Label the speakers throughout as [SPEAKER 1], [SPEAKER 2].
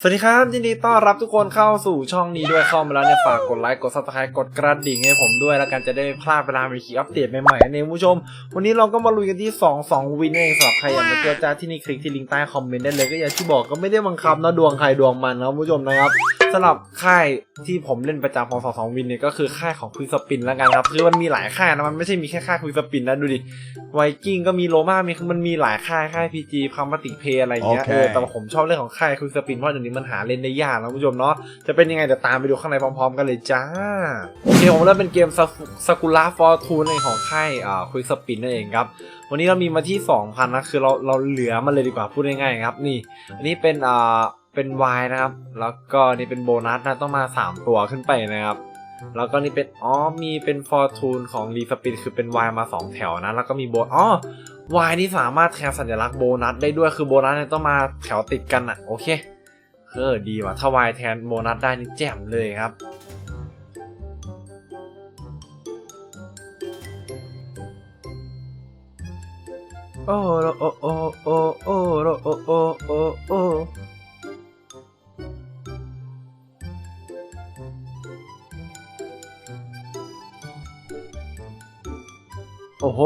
[SPEAKER 1] สวัสดีครับยินดีต้อนรับทุกคนเข้าสู่ช่องนี้ด้วยเข้ามาแล้วเนี่ยฝากกดไลค์กดซับสไครต์กดกระดิ่งให้ผมด้วย แล้วกันจะได้ไม่พลาดเวลามีคลิปอัปเดตใหม่ๆนั่นเองคุณผู้ชม วันนี้เราก็มาลุยกันที่ 2 2 วินนั่นเองสำหรับใครอยากมาเจอจ้าที่นี่คลิกที่ลิงก์ใต้คอมเมนต์ได้เลยก็อย่างที่บอกก็ไม่ได้บังคับนะดวงใครดวงมันนะคุณผู้ชมนะครับ สำหรับค่ายที่ผมเล่นประจำของ2 2วินเนี่ยก็คือค่ายของคุยสปินแล้วกันครับคือมันมีหลายค่ายนะมันไม่ใช่มีแค่ค่ายคุยสปินนะดูดิไวกิ้งก็มีโลมามีคือมันมีหลายค่ายค่ายพีจีพัมติเพอะไรอย่างเงี้ย
[SPEAKER 2] โอเค
[SPEAKER 1] เออแต่ผมชอบเรื่องของค่ายคุยสปินเพราะเดี๋ยวนี้มันหาเล่นได้ยากนะคุณผู้ชมเนาะจะเป็นยังไงเดี๋ยวตามไปดูข้างในพร้อม ๆ กันเลยจ้าโอเคผมเริ่มเป็นเกมสกุล่าฟอร์ทูนในของค่ายอ่าควิกสปินนั่นเองครับวันนี้เรามีมาที่2,000นะคือเราเราเหลือมันเลยดีกว่าพูดง่ายๆครับนี่ อันนี้เป็นอ่า เป็นวายนะครับ แล้วก็นี่เป็นโบนัสนะต้องมา 3 ตัวขึ้นไปนะครับ แล้วก็นี่เป็นอ๋อมีเป็นฟอร์ทูนของรีสปินคือเป็นวายมา 2 แถวนะ แล้วก็มีโบนอ๋อวายนี่สามารถแทนสัญลักษณ์โบนัสได้ด้วยคือโบนัสเนี่ยต้องมาแถวติดกันอะโอเคเออดีว่ะถ้าวายแทนโบนัสได้นี่แจ่มเลยครับโอ้โรโอ้โอโอโอโรโอ้โอโอ โอ้โห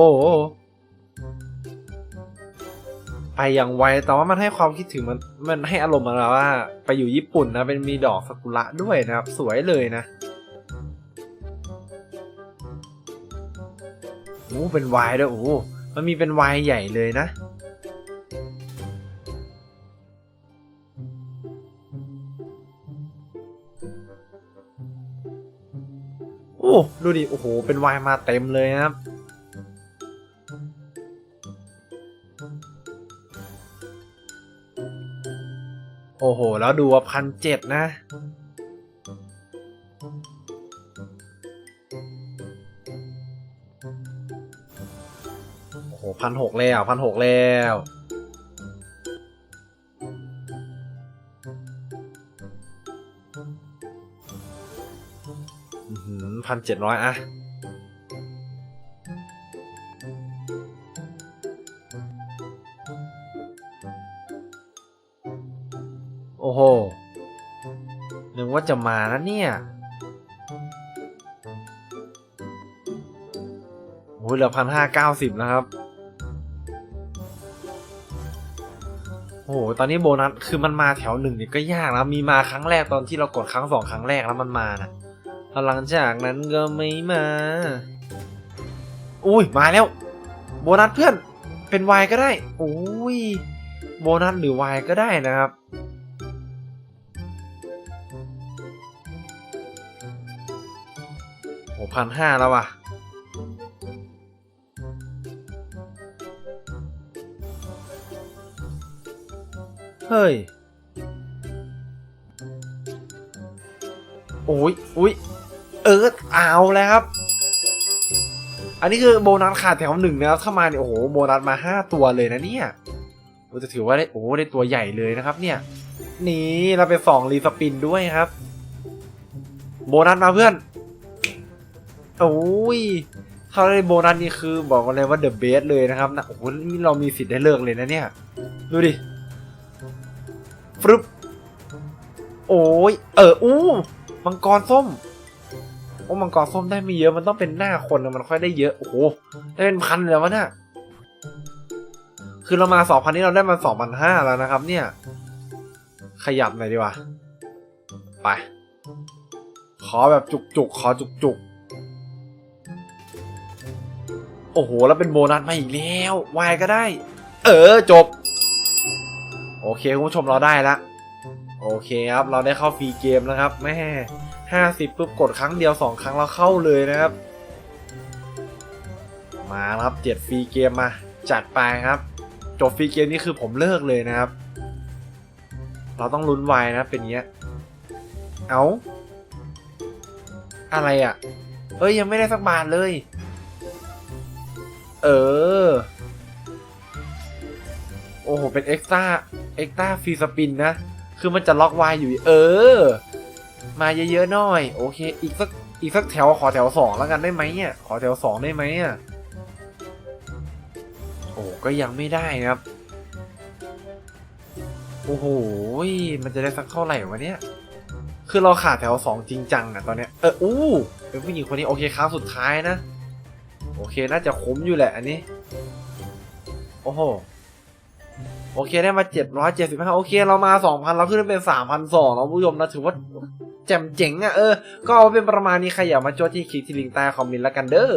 [SPEAKER 1] ไปอย่างไว แต่ว่ามันให้ความคิดถึงมัน มันให้อารมณ์มาแล้วว่า ไปอยู่ญี่ปุ่นนะ เป็นมีดอกซากุระด้วยนะครับ สวยเลยนะโอ้เป็นวายด้วยโอ้มันมีเป็นวายใหญ่เลยนะโอ้ดูดิ โอ้โห เป็นวายมาเต็มเลยนะครับ โอ้โห แล้วดูว่าพันเจ็ดนะ โอ้โหพันหกแล้วพันหกแล้วพันเจ็ดร้อยอะ โอ้โห นึกว่าจะมานะเนี่ยโอ้ยเหลือพันห้าเก้าสิบนะครับ โอ้โห ตอนนี้โบนัส คือมันมาแถวหนึ่งเนี่ยก็ยากนะ มีมาครั้งแรกตอนที่เรากดครั้งสองครั้งแรกแล้วมันมานะหลังจากนั้นก็ไม่มา อุ้ย มาแล้ว โบนัสเพื่อน เป็นวายก็ได้อุ้ย โบนัสหรือวายก็ได้นะครับ พันห้าแล้วว่ะ เฮ้ย โอ้ยอุ้ยเออเอาแล้วครับ อันนี้คือโบนัสขาดแถวหนึ่งนะครับ ถ้ามาเนี่ยโอ้โหโบนัสมาห้าตัวเลยนะเนี่ยโอ้จะถือว่าได้โอ้ได้ตัวใหญ่เลยนะครับ เนี่ย นี่เราไปสองรีสปินด้วยครับ โบนัสมาเพื่อน โอ้ยถ้าได้โบนัสนี่คือบอกเลยว่าเดอะเบสเลยนะครับนะโอ้โหนี่เรามีสิทธิ์ได้เลิกเลยนะเนี่ย ดูดิฟรึบโอ้ยเอออู้มังกรส้มโอ้มังกรส้มได้ไม่เยอะมันต้องเป็นหน้าคนนมันค่อยได้เยอะโอ้โหได้เป็นพันเลยวะเนี่ยคือเรามาสองพันนี้เราได้มาสองพันห้าแล้วนะครับ เนี่ย ขยับหน่อยดีกว่าไปขอแบบจุกๆขอจุกๆ โอ้โห แล้วเป็นโบนัสมาอีกแล้ววายก็ได้ เออจบ โอเคคุณผู้ชมเราได้ละโอเคครับ เราได้เข้าฟรีเกมแล้วครับแม่ห้าสิบปุ๊บกดครั้งเดียวสองครั้งเราเข้าเลยนะครับ มาครับเจ็ดฟรีเกมมา จัดไปครับ จบฟรีเกมนี่คือผมเลิกเลยนะครับ เราต้องลุ้นไวนะเป็นเงี้ย เอาอะไรอะ่ะเอ้ยยังไม่ได้สักบาทเลย เออ โอ้โห เป็นเอ็กซ์ต้าเอ็กซ์ต้าฟรีสปินนะ คือมันจะล็อกไวอยู่ เออ มาเยอะๆหน่อย โอเค อีกสัก อีกสักแถวขอแถวสองแล้วกันได้ไหมเนี่ยขอแถวสองได้ไหมอะ โอ้ก็ยังไม่ได้ครับ โอ้โห มันจะได้สักเท่าไหร่วะเนี่ย คือเราขาดแถวสองจริงจังอะตอนเนี้ย เออ อู้เป็นผู้หญิงคนนี้โอเคครั้งสุดท้ายนะ อเคน่าจะคุ้มอยู่แหละอันนี้ โอ้โห โอเคได้มาเจ็ดร้อยเจ็ดสิบห้าโอเคเรามาสองพันเราขึ้นเป็นสามพันสองเราผู้ชมนะถือว่าแจ่มเจ๋งอะเออ ก็เอาเป็นประมาณนี้ใครอยากมาโจทย์ที่คลิกที่ลิงก์ใต้คอมเมนต์แล้วกันเด้อ